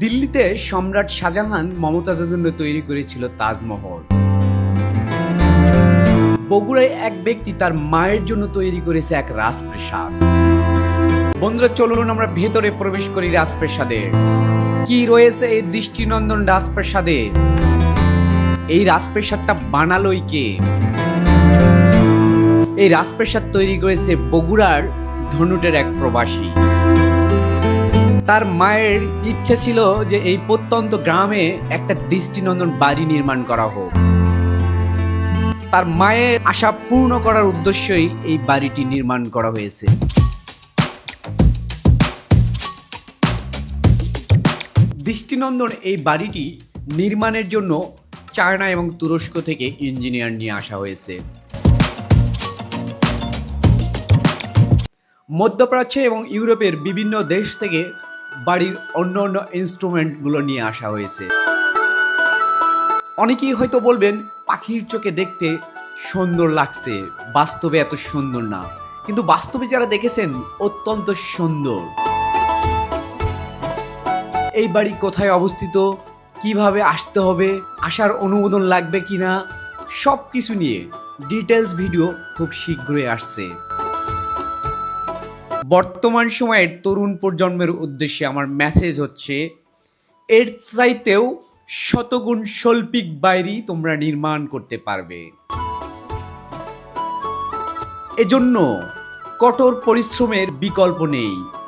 দিল্লিতে সম্রাট শাহজাহান মমতাজের জন্য তৈরি করেছিল তাজমহল। বগুড়ায় এক ব্যক্তি তার মায়ের জন্য তৈরি করেছে এক রাজপ্রাসাদ। বন্ধুরা, চলুন আমরা ভেতরে প্রবেশ করি রাজপ্রাসাদে। কি রয়েছে এই দৃষ্টিনন্দন রাজপ্রাসাদে? এই রাজপ্রাসাদটা বানালোই কে? এই রাজপ্রাসাদ তৈরি করেছে বগুড়ার ধনুটের এক প্রবাসী। তার মায়ের ইচ্ছে ছিল যে এই প্রত্যন্ত গ্রামে একটা দৃষ্টিনন্দন বাড়ি নির্মাণ করা হোক। তার মায়ের আশা পূর্ণ করার উদ্দেশ্যই এই বাড়িটি নির্মাণ করা হয়েছে। দৃষ্টিনন্দন এই বাড়িটি নির্মাণের জন্য চায়না এবং তুরস্ক থেকে ইঞ্জিনিয়ার নিয়ে আসা হয়েছে। মধ্যপ্রাচ্য এবং ইউরোপের বিভিন্ন দেশ থেকে বাড়ির অন্য অন্য ইনস্ট্রুমেন্টগুলো নিয়ে আসা হয়েছে। অনেকেই হয়তো বলবেন, পাখির চোখে দেখতে সুন্দর লাগছে, বাস্তবে এত সুন্দর না। কিন্তু বাস্তবে যারা দেখেছেন, অত্যন্ত সুন্দর। এই বাড়ি কোথায় অবস্থিত? কীভাবে আসতে হবে? আসার অনুমোদন লাগবে কিনা? সব কিছু নিয়ে ডিটেলস ভিডিও খুব শীঘ্রই আসছে। বর্তমান সময়ের তরুণ প্রজন্মের উদ্দেশ্যে আমার মেসেজ হচ্ছে, এর চাইতেও শতগুণ শৈল্পিক বাইরি তোমরা নির্মাণ করতে পারবে। এজন্য কঠোর পরিশ্রমের বিকল্প নেই।